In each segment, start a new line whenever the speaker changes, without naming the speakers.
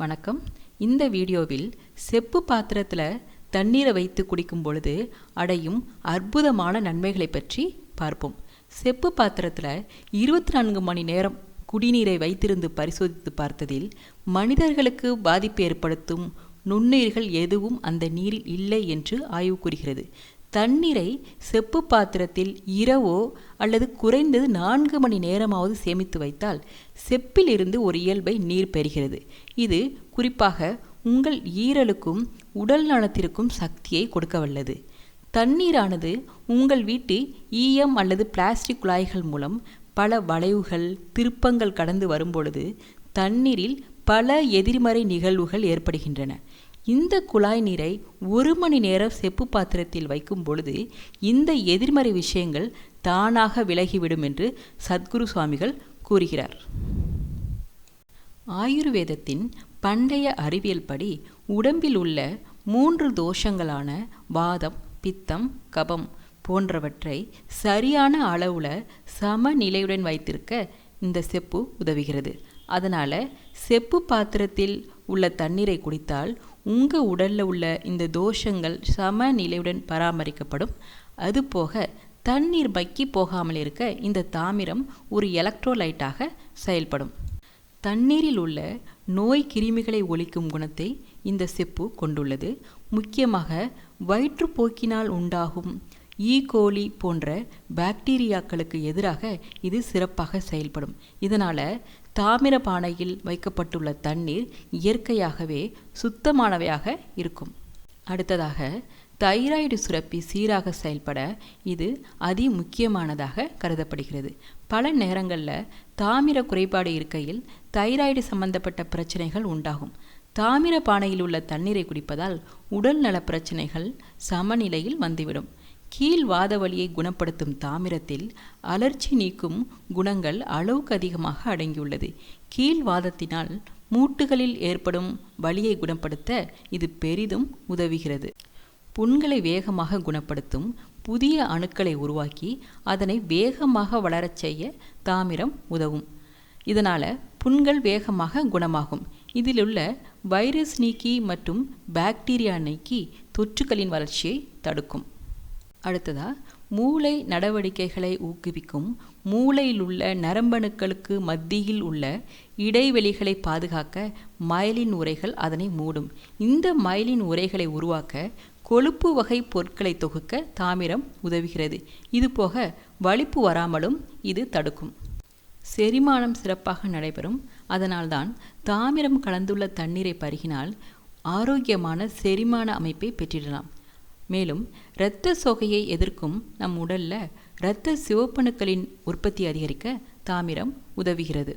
வணக்கம். இந்த வீடியோவில் செப்பு பாத்திரத்தில் தண்ணீரை வைத்து குடிக்கும் பொழுது அடையும் அற்புதமான நன்மைகளை பற்றி பார்ப்போம். செப்பு பாத்திரத்தில் இருபத்தி நான்கு மணி நேரம் குடிநீரை வைத்திருந்து பரிசோதித்து பார்த்ததில் மனிதர்களுக்கு பாதிப்பு ஏற்படுத்தும் நுண்ணுயிர்கள் எதுவும் அந்த நீரில் இல்லை என்று ஆய்வு கூறுகிறது. தண்ணீரை செப்பு பாத்திரத்தில் இரவோ அல்லது குறைந்தது நான்கு மணி நேரமாவது சேமித்து வைத்தால் செப்பிலிருந்து ஒரு இயல்பை நீர் பெறுகிறது. இது குறிப்பாக உங்கள் ஈரலுக்கும் உடல் நலத்திற்கும் சக்தியை கொடுக்க வல்லது தண்ணீரானது உங்கள் வீட்டு ஈயம் அல்லது பிளாஸ்டிக் குழாய்கள் மூலம் பல வளைவுகள் திருப்பங்கள் கடந்து வரும்பொழுது தண்ணீரில் பல எதிர்மறை நிகழ்வுகள் ஏற்படுகின்றன. இந்த குழாய் நீரை ஒரு மணி நேரம் செப்பு பாத்திரத்தில் வைக்கும் பொழுது இந்த எதிர்மறை விஷயங்கள் தானாக விலகிவிடும் என்று சத்குரு சுவாமிகள் கூறுகிறார். ஆயுர்வேதத்தின் பண்டைய அறிவியல் படி உடம்பில் உள்ள மூன்று தோஷங்களான வாதம் பித்தம் கபம் போன்றவற்றை சரியான அளவுல சமநிலையுடன் வைத்திருக்க இந்த செப்பு உதவுகிறது. அதனால் செப்பு பாத்திரத்தில் உள்ள தண்ணீரை குடித்தால் உங்கள் உடலில் உள்ள இந்த தோஷங்கள் சமநிலையுடன் பராமரிக்கப்படும். அதுபோக தண்ணீர் மக்கி போகாமல் இருக்க இந்த தாமிரம் ஒரு எலக்ட்ரோலைட்டாக செயல்படும். தண்ணீரில் உள்ள நோய் கிருமிகளை ஒழிக்கும் குணத்தை இந்த செப்பு கொண்டுள்ளது. முக்கியமாக வயிற்றுப்போக்கினால் உண்டாகும் ஈகோலி போன்ற பாக்டீரியாக்களுக்கு எதிராக இது சிறப்பாக செயல்படும். இதனால் தாமிர பானையில் வைக்கப்பட்டுள்ள தண்ணீர் இயற்கையாகவே சுத்தமானவையாக இருக்கும். அடுத்ததாக தைராய்டு சுரப்பி சீராக செயல்பட இது அதி முக்கியமானதாக கருதப்படுகிறது. பல நேரங்களில் தாமிர குறைபாடு இருக்கையில் தைராய்டு சம்பந்தப்பட்ட பிரச்சனைகள் உண்டாகும். தாமிர பானையில் உள்ள தண்ணீரை குடிப்பதால் உடல் நல பிரச்சனைகள் சமநிலையில் வந்துவிடும். கீழ்வாதவழியை வலியை குணப்படுத்தும் தாமிரத்தில் அலர்ச்சி நீக்கும் குணங்கள் அளவுக்கு அதிகமாக அடங்கியுள்ளது. கீழ்வாதத்தினால் மூட்டுகளில் ஏற்படும் வலியை குணப்படுத்த இது பெரிதும் உதவுகிறது. புண்களை வேகமாக குணப்படுத்தும் புதிய அணுக்களை உருவாக்கி அதனை வேகமாக வளரச் செய்ய தாமிரம் உதவும். இதனால் புண்கள் வேகமாக குணமாகும். இதிலுள்ள வைரஸ் நீக்கி மற்றும் பாக்டீரியா நீக்கி தொற்றுகளின் வளர்ச்சியை தடுக்கும். அடுத்ததா மூளை நடவடிக்கைகளை ஊக்குவிக்கும் மூளையில் உள்ள நரம்பணுக்களுக்கு மத்தியில் உள்ள இடைவெளிகளை பாதுகாக்க மயலின் உரைகள் அதனை மூடும். இந்த மயலின் உரைகளை உருவாக்க கொழுப்பு வகை பொருட்களை தொகுக்க தாமிரம் உதவுகிறது. இதுபோக வலிப்பு வராமலும் இது தடுக்கும். செரிமானம் சிறப்பாக நடைபெறும். அதனால்தான் தாமிரம் கலந்துள்ள தண்ணீரை பருகினால் ஆரோக்கியமான செரிமான அமைப்பை பெற்றிடலாம். மேலும் இரத்த சோகையை எதிர்க்கும் நம் உடலில் இரத்த சிவப்பணுக்களின் உற்பத்தி அதிகரிக்க தாமிரம் உதவுகிறது.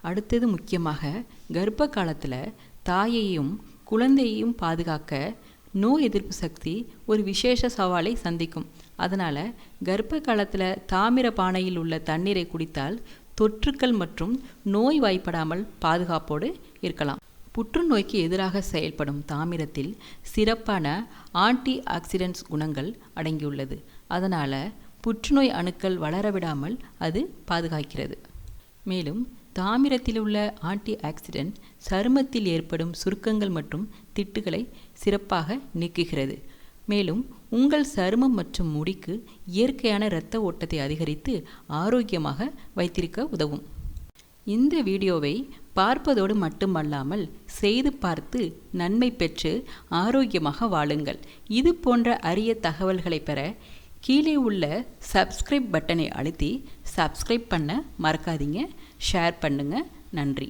அடுத்தது முக்கியமாக கர்ப்ப காலத்தில் தாயையும் குழந்தையையும் பாதுகாக்க நோய் எதிர்ப்பு சக்தி ஒரு விசேஷ சவாலை சந்திக்கும். அதனால் கர்ப்ப காலத்தில் தாமிர பானையில் உள்ள தண்ணீரை குடித்தால் தொற்றுக்கள் மற்றும் நோய் வாய்ப்படாமல் பாதுகாப்போடு இருக்கலாம். புற்றுநோய்க்கு எதிராக செயல்படும் தாமிரத்தில் சிறப்பான ஆன்டி ஆக்சிடென்ட்ஸ் குணங்கள் அடங்கியுள்ளது. அதனால் புற்றுநோய் அணுக்கள் வளரவிடாமல் அது பாதுகாக்கிறது. மேலும் தாமிரத்தில் உள்ள ஆன்டி ஆக்சிடென்ட் சருமத்தில் ஏற்படும் சுருக்கங்கள் மற்றும் திட்டுகளை சிறப்பாக நீக்குகிறது. மேலும் உங்கள் சருமம் மற்றும் முடிக்கு இயற்கையான இரத்த ஓட்டத்தை அதிகரித்து ஆரோக்கியமாக வைத்திருக்க உதவும். இந்த வீடியோவை பார்ப்பதோடு மட்டுமல்லாமல் செய்து பார்த்து நன்மை பெற்று ஆரோக்கியமாக வாழுங்கள். இது போன்ற அரிய தகவல்களை பெற கீழே உள்ள சப்ஸ்கிரைப் பட்டனை அழுத்தி சப்ஸ்கிரைப் பண்ண மறக்காதீங்க. ஷேர் பண்ணுங்கள் நன்றி.